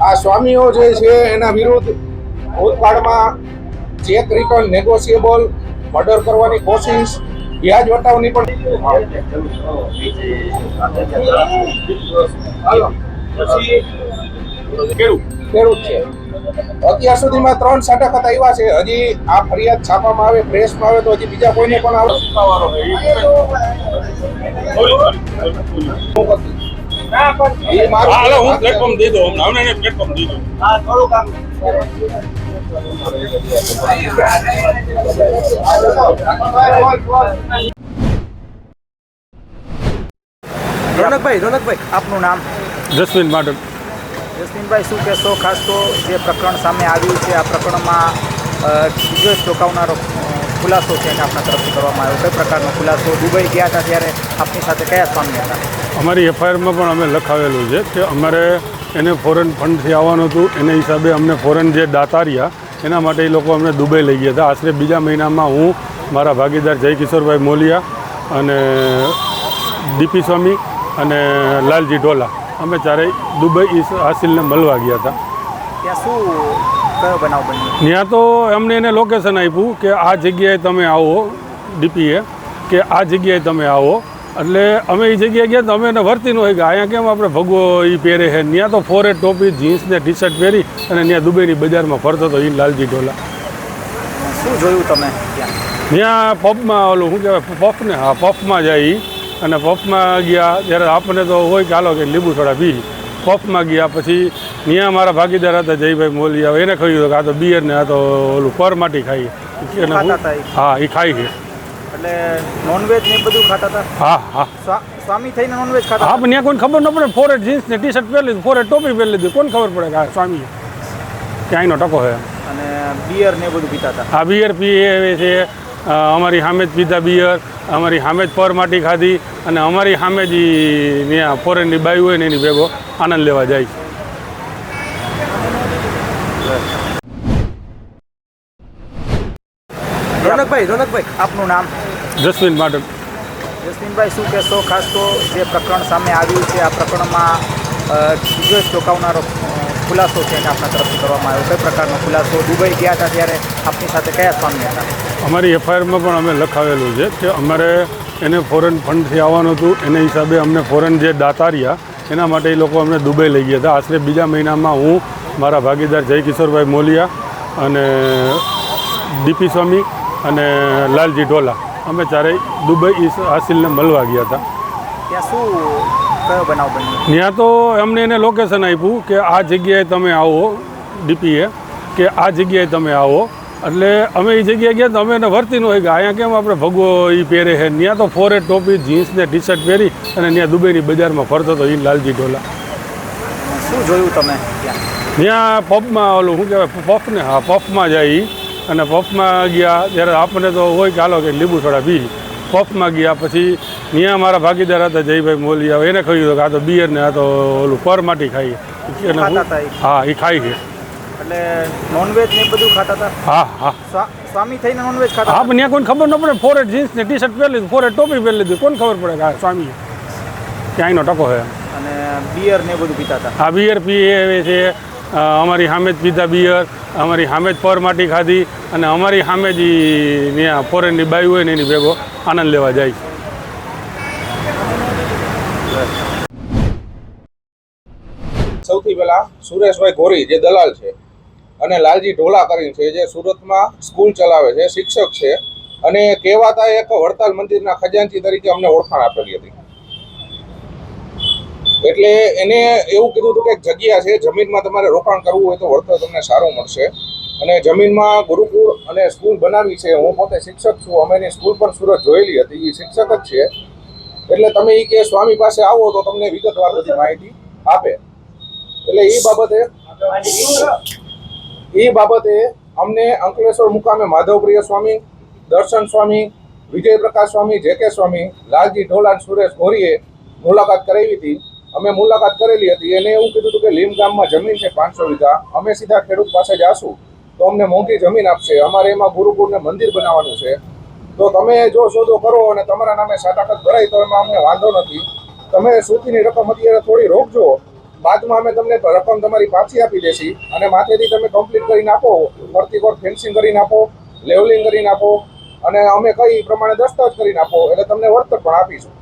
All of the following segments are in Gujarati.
આ સ્વામીઓ જે છે એના વિરુદ્ધ ભૂતકાળમાં ચેક રિટર્ન નેગોશિયેબલ મર્ડર કરવાની કોશિશ વ્યાજ વટાવની પણ હાલો. ખેડૂત છે. અત્યાર સુધીમાં ત્રણ સાટક આવ્યા છે હજી આ ફરિયાદ છાપવામાં આવે પ્રેસમાં આવે તો હજી બીજા કોઈને પણ આવે હું પ્લેટફોર્મ દઈ દઉં. હમણાં પ્લેટફોર્મ દઈ દઉં. રોનકભાઈ રોનકભાઈ આપનું નામ? જસ્મીન માટે જસ્મીનભાઈ શું કહેશો? ખાસ તો જે પ્રકરણ સામે આવ્યું છે આ પ્રકરણમાં ચોંકાવનારો ખુલાસો છે એને આપણા તરફથી કરવામાં આવ્યો. કઈ પ્રકારનો ખુલાસો? દુબઈ ગયા હતા ત્યારે આપની સાથે કયા સ્વામી હતા? અમારી એફઆઈઆરમાં પણ અમે લખાવેલું છે કે અમારે એને ફોરેન ફંડથી આવવાનું હતું. એના હિસાબે અમને ફોરેન જે દાતા રહ્યા એના માટે એ લોકો અમને દુબઈ લઈ ગયા હતા. આશરે બીજા મહિનામાં હું મારા ભાગીદાર જય કિશોરભાઈ મોલિયા અને દીપી સ્વામી અને લાલજી ઢોલા અમે ચારેય દુબઈ હાસિલને મળવા ગયા હતા. ત્યાં શું કયો બનાવ બન્યો? ત્યાં તો અમને એને લોકેશન આપ્યું કે આ જગ્યાએ તમે આવો ડીપીએ કે આ જગ્યાએ તમે આવો. એટલે અમે એ જગ્યાએ ગયા તો અમે એને વર્તી ન હોય કે અહીંયા કેમ આપણે ભગવો એ પહેરે છે? ત્યાં તો ફોરે ટોપી જીન્સ ને ટી શર્ટ પહેરી અને ત્યાં દુબઈની બજારમાં ફરતો હતો એ લાલજી ઢોલા. શું જોયું તમે ત્યાં? પફમાં ઓલું શું કહેવાય પફને હા પફમાં જાય. અને પફમાં ગયા ત્યારે આપણને તો હોય કે હાલો કે લીંબુ થોડા પી. પફમાં ગયા પછી ત્યાં મારા ભાગીદાર હતા જયભાઈ મોલિયા એને કહ્યું કે આ તો બિયર ને આ તો ઓલું પર માટી ખાઈએ. હું-? હા એ ખાઈ છે. એટલે નોનવેજ ને બધું ખાતા હતા? હા હા. સ્વા- સ્વામી થઈને નોનવેજ ખાતા હા પણ ત્યાં કોઈ ખબર ન પડે. ફોરેટ જીન્સ ને ટી શર્ટ પહેરી લીધું ફોરેટ ટોપી પહેરી લીધી. ખબર પડે કે આ સ્વામી ટકો છે અને બિયર ને બધું પીતા હતા? આ બિયર પીએ છે. અમારી સામે જ પીધા બિયર અમારી સામે જ પર માટી ખાધી અને અમારી સામે જ ત્યાં ફોરેનની બાઈ હોય ને એની ભેગો આનંદ લેવા જાય રોનકભાઈ રોનકભાઈ આપનું નામ? જસ્મીન માટે જસ્મીનભાઈ શું કહેશો ખાસ તો જે પ્રકરણ સામે આવ્યું છે આ પ્રકરણમાં બીજો ચોંકાવનારો ખુલાસો છે એને આપણા તરફથી કરવામાં આવ્યો. કઈ પ્રકારનો ખુલાસો? દુબઈ ગયા હતા ત્યારે આપની સાથે કયા સ્વામી હતા? અમારી એફઆઈઆરમાં પણ અમે લખાવેલું છે કે અમારે એને ફોરેન ફંડથી આવવાનું હતું. એને હિસાબે અમને ફોરેન જે દાતા રહ્યા એના માટે એ લોકો અમને દુબઈ લઈ ગયા હતા. આશરે બીજા મહિનામાં હું મારા ભાગીદાર જય કિશોરભાઈ મોલિયા અને દીપી સ્વામી અને લાલજી ઢોલા અમે ચારેય દુબઈ હાસિલને મળવા ગયા હતા. ત્યાં શું કયો બનાવ બન્યો? ત્યાં તો અમને એને લોકેશન આપ્યું કે આ જગ્યાએ તમે આવો ડીપીએ કે આ જગ્યાએ તમે આવો. એટલે અમે એ જગ્યાએ ગયા તો અમે એને વર્તી ન હોય કે અહીંયા કેમ આપણે ભગવો એ પહેરે છે? ત્યાં તો ફોરે ટોપી જીન્સ ને ટી શર્ટ પહેરી અને ત્યાં દુબઈની બજારમાં ફરતો હતો એ લાલજી ઢોલા. શું જોયું તમે ત્યાં? પફમાં ઓલું શું કહેવાય પફને હા પફમાં જાય. અને પફમાં ગયા ત્યારે આપણને તો હોય કે હાલો કે લીંબુ થોડા પી પફમાં ગયા પછી ત્યાં મારા ભાગીદાર હતા જયભાઈ મોલિયા એને કહ્યું કે આ તો બિયર ને આ તો ઓલું પર માટી ખાઈએ. હું- હા એ ખાઈ છે. એટલે નોનવેજ ને બધું ખાતા હતા? હા હા. સ્વામી થઈને નોનવેજ ખાતા હા પણ ત્યાં કોઈ ખબર ન પડે ફોરેટ જીન્સ ને ટી શર્ટ પહેરી લીધું ફોરેટ ટોપી પહેરી લીધી કોને ખબર પડે કે આ સ્વામી કે અહીંનો ટકો છે અને બિયર ને બધું પીતા હતા? આ બિયર પીએ છે. અમારી સામે જ પીધા બિયર, અમારી સામે જ પર માટી ખાધી અને અમારી સામે ત્યાં ફોરેનની બાઈ હોય ને એની ભેગો આનંદ લેવા જાય. સૌથી પહેલાં સુરેશભાઈ ગોરી જે દલાલ છે અને લાલજી ઢોલા કરીને છે, જે સુરતમાં સ્કૂલ ચલાવે છે, શિક્ષક છે અને કહેવાતા એક વડતાલ મંદિરના ખજાનચી તરીકે અમને ઓળખાણ આપેલી હતી. એટલે એને એવું કીધું હતું કે જગ્યા છે, જમીનમાં તમારે રોકાણ કરવું હોય તો વળતર તમને સારું મળશે. અને જમીનમાં ગુરુકુળ અને સ્કૂલ બનાવી છે, હું પોતે શિક્ષક છું, અમે એની સ્કૂલ પણ સુરત જોયેલી હતી એ શિક્ષક જ છે. એટલે તમે એ કે સ્વામી પાસે આવો તો તમને વિગતવાર બધી માહિતી આપે. એટલે એ બાબતે એ બાબતે અમને અંકલેશ્વર મુકામે માધવપ્રિય સ્વામી, દર્શન સ્વામી વિજય પ્રકાશ સ્વામી, જે કે સ્વામી, લાલજી ઢોલાન, સુરેશ ગોરીએ મુલાકાત કરાવી હતી. અમે મુલાકાત કરેલી હતી, એને એવું કીધું હતું કે લીમ ગામમાં જમીન છે પાંચસો વીઘા, અમે સીધા ખેડૂત પાસે જાશું, તો અમને મોંઘી જમીન આપશે, અમારે એમાં ગુરુકુળને મંદિર બનાવવાનું છે. તો તમે જો સોદો કરો અને તમારા નામે સાટાકત ભરાય, તો એમાં અમને વાંધો નથી. તમે સુધીની રકમ અત્યારે થોડી રોકજો. બાદમાં અમે તમને રકમ તમારી પાછી આપી દેશી અને માથેથી તમે કમ્પ્લીટ કરીને આપો, ફરતી કોર ફેન્સિંગ કરીને આપો લેવલિંગ કરીને આપો અને અમે કઈ પ્રમાણે દસ્તાવેજ કરીને આપો, એટલે તમને વળતર પણ આપીશું.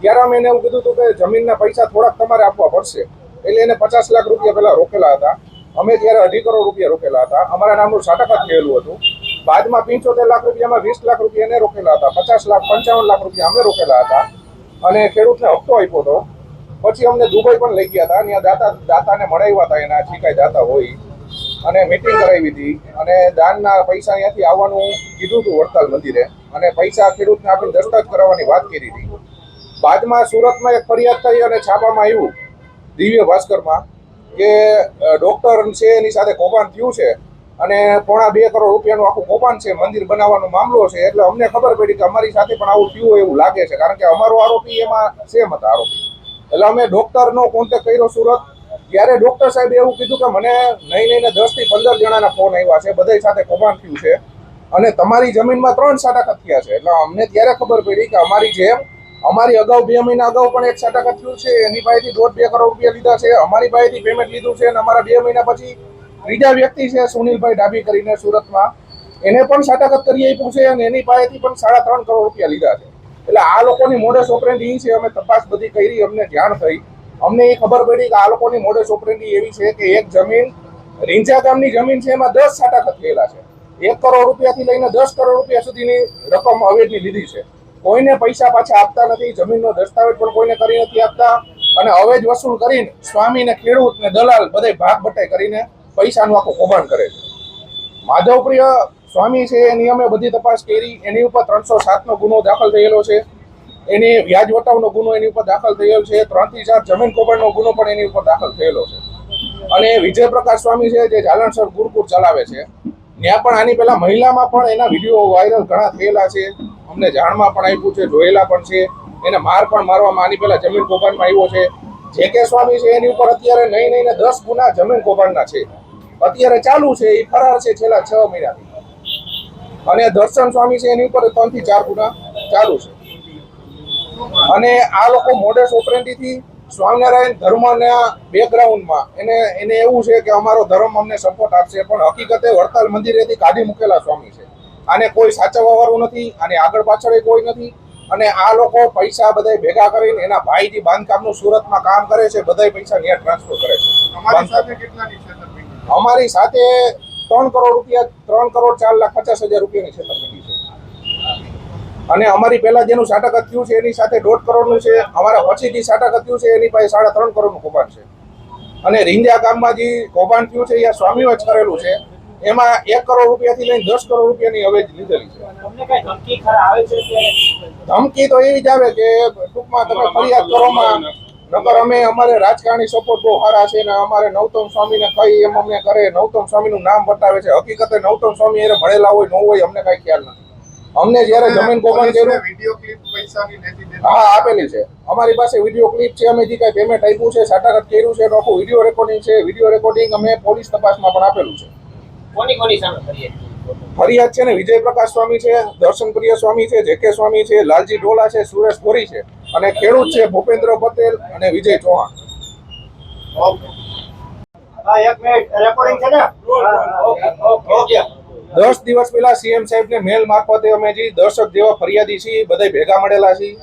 ત્યારે અમે એને એવું કીધું હતું કે જમીનના પૈસા થોડાક તમારે આપવા પડશે. એટલે એને પચાસ લાખ રૂપિયા પહેલાં રોકેલા હતા. અમે ત્યારે અઢી કરોડ રૂપિયા રોકેલા હતા. અમારા નામનું સાટકાત થયેલું હતું. બાદમાં પંચોતેર લાખ રૂપિયામાં વીસ લાખ રૂપિયા એને રોકેલા હતા. પચાસ લાખ, પંચાવન લાખ રૂપિયા અમે રોકેલા હતા. અને ખેડૂતને હપ્તો આપ્યો હતો. પછી અમને દુબઈ પણ લઈ ગયા હતા. ત્યાં દાતા, દાતાને મળાવ્યા હતા એના. જે કાંઈ દાતા હોય. અને મીટિંગ કરાવી હતી. અને દાનના પૈસા અહીંયાથી આવવાનું કીધું હતું વડતાલ મંદિરે. અને પૈસા ખેડૂતને આપણે દસ્તાવેજ કરાવવાની વાત કરી હતી. બાદમાં સુરતમાં એક ફરિયાદ થઈ અને છાપામાં આવ્યું દિવ્ય ભાસ્કરમાં કે ડૉક્ટર છે, એની સાથે કૌભાંડ થયું છે અને પોણા બે કરોડ રૂપિયાનું આખું કૌભાંડ છે, મંદિર બનાવવાનો મામલો છે. એટલે અમને ખબર પડી કે અમારી સાથે પણ આવું થયું એવું લાગે છે. કારણ કે અમારો આરોપી એમાં સેમ હતા આરોપી. એટલે અમે ડોક્ટરનો કોન્ટેક્ટ કર્યો સુરત. ત્યારે ડોક્ટર સાહેબ એવું કીધું કે મને નહીં નહીં દસથી પંદર જણાના ફોન આવ્યા છે બધા સાથે કૌભાંડ થયું છે. અને તમારી જમીનમાં ત્રણ સાટા થયા છે. એટલે અમને ત્યારે ખબર પડી કે અમારી જેમ અમારી અગાઉ બે મહિના અગાઉ પણ એક સાટાકત થયું છે. એની પાસેથી દોઢ બે કરોડ રૂપિયા લીધા છે. અમારી પાસેથી પેમેન્ટ લીધું છે અને અમારા બે મહિના પછી ત્રીજા વ્યક્તિ છે સુનિલભાઈ ડાબી કરીને સુરતમાં. એને પણ સાટાકત કરી આપ્યું છે અને એની પાસેથી પણ સાડા ત્રણ કરોડ રૂપિયા લીધા છે. એટલે આ લોકોની મોડે ઓપરેન્ડી છે. અમે તપાસ બધી કરી, અમને જાણ થઈ. અમને એ ખબર પડી કે આ લોકોની મોડે ઓપરેન્ડી એવી છે કે એક જમીન રીંજા ગામની જમીન છે, એમાં દસ સાટાકત થયેલા છે. એક કરોડ રૂપિયાથી લઈને દસ કરોડ રૂપિયા સુધીની રકમ અવેજની લીધી છે. કોઈને પૈસા પાછા આપતા નથી, જમીનનો દસ્તાવેજ પણ કોઈને કરી નથી આપતા. અને અવેજ વસૂલ કરીને સ્વામી ને ખેડૂત ને દલાલ બધે ભાગ બટાઈ કરીને પૈસાનું આખું કૌભાંડ કરે છે. માધવપ્રિય સ્વામી છે, એ નિયમે બધી તપાસ કરી, એની ઉપર ત્રણસો સાતનો ગુનો દાખલ થયેલો છે. એની વ્યાજ વટાવનો ગુનો એની ઉપર દાખલ થયેલો છે. ત્રણથી ચાર જમીન કૌભાંડનો ગુનો પણ એની ઉપર દાખલ થયેલો છે. અને વિજય પ્રકાશ સ્વામી છે, જે જાલણસર ગુરુકુળ ચલાવે છે. ત્યાં પણ આની પહેલા મહિલામાં પણ એના વીડિયો વાયરલ ઘણા થયેલા છે. અમને જાણમાં પણ આવ્યું છે, જોયેલા પણ છે. એને માર પણ મારવામાં આની પહેલા જમીન કૌભાંડમાં આવ્યો છે. જે કે સ્વામી છે, એની ઉપર અત્યારે નહીં નહીં દસ ગુના જમીન કૌભાંડના છે. અત્યારે ચાલુ છે એ ફરાર છે છેલ્લા છ મહિનાથી. અને દર્શન સ્વામી છે, એની ઉપર ત્રણથી ચાર ગુના ચાલુ છે. અને આ લોકો મોડેસ ઓપરેન્ટીથી સ્વામિનારાયણ ધર્મના બેકગ્રાઉન્ડમાં એને એને એવું છે કે અમારો ધર્મ અમને સપોર્ટ આપશે, પણ હકીકતે વડતાલ મંદિરેથી કાઢી મૂકેલા સ્વામી છે. આને કોઈ સાચવવા વાળું નથી આને આગળ પાછળ કોઈ નથી. અને આ લોકો પૈસા બધા ભેગા કરીને એના ભાઈ જે બાંધકામનું સુરતમાં કામ કરે છે બધા પૈસા ત્યાં ટ્રાન્સફર કરે છે. અમારી સાથે કેટલાની અમારી સાથે ત્રણ કરોડ રૂપિયા ત્રણ કરોડ ચાર લાખ પચાસ હજાર રૂપિયાની છેતરપિંડી છે. અને અમારી પહેલા જેનું સાટકત થયું છે એની સાથે દોઢ કરોડનું છે અમારા પછી જે સાટકત થયું છે એની પાસે સાડા ત્રણ કરોડનું કૌભાંડ છે. અને રીંજા ગામમાં જે કૌભાંડ થયું છે એ સ્વામીઓ જ કરેલું છે એમાં એક કરોડ રૂપિયાથી લઈને દસ કરોડ રૂપિયાની અવેજી લીધેલી છે. ધમકી ખરા આવે છે કે ધમકી તો એવી જ આવે કે ટૂંકમાં તમે ફરિયાદ કરોમાં નગર અમે અમારે રાજકારણી સપોર્ટ બહુ સારા છે ને અમારે નવતમ સ્વામીને કઈ એમ અમને કરે નવતમ સ્વામીનું નામ બતાવે છે. હકીકતે નવતમ સ્વામી એને ભણેલા હોય ન હોય અમને કઈ ખ્યાલ નથી. અમને જ્યારે જમીન કૌભાંડ કર્યું વીડિયો ક્લિપ પૈસાની લેતી હા આપેલી છે. અમારી પાસે વીડિયો ક્લિપ છે અમે જે કાંઈ પેમેન્ટ આપ્યું છે સાટાઘાટ કર્યું છે એનું આખું વીડિયો રેકોર્ડિંગ છે. વીડિયો રેકોર્ડિંગ અમે પોલીસ તપાસમાં પણ આપેલું છે. કોની કોની સામે ફરિયાદ ફરિયાદ છે ને વિજય પ્રકાશ સ્વામી છે દર્શન પ્રિય સ્વામી છે જેકે સ્વામી છે લાલજી ડોલા છે સુરેશ ગોરી છે અને ખેડૂત છે ભૂપેન્દ્ર પટેલ અને વિજય ચૌહાણ. ઓકે. હા એક મિનિટ. રેકોર્ડિંગ છે ને? Okay okay. દસ દિવસ પહેલા સીએમ સાહેબને મેલ મારફતે અમે જે દર્શક જેવા ફરિયાદી છીએ બધા ભેગા મળેલા છીએ.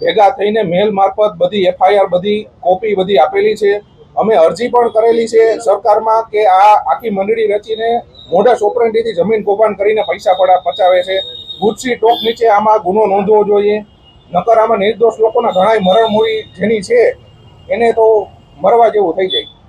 ભેગા થઈને મેલ મારફત બધી એફઆઈઆર બધી કોપી બધી આપેલી છે. અમે અરજી પણ કરેલી છે સરકારમાં કે આ આખી મંડળી રચીને મોડસ ઓપરેન્ટીથી જમીન કૌભાંડ કરીને પૈસા પડા, પચાવે છે. ગુજસી ટોપ નીચે આમાં ગુનો નોંધવો જોઈએ. નકર આમાં નિર્દોષ લોકોના ઘણા મરણ મૂડી જેની છે, એને તો મરવા જેવું થઈ જાય.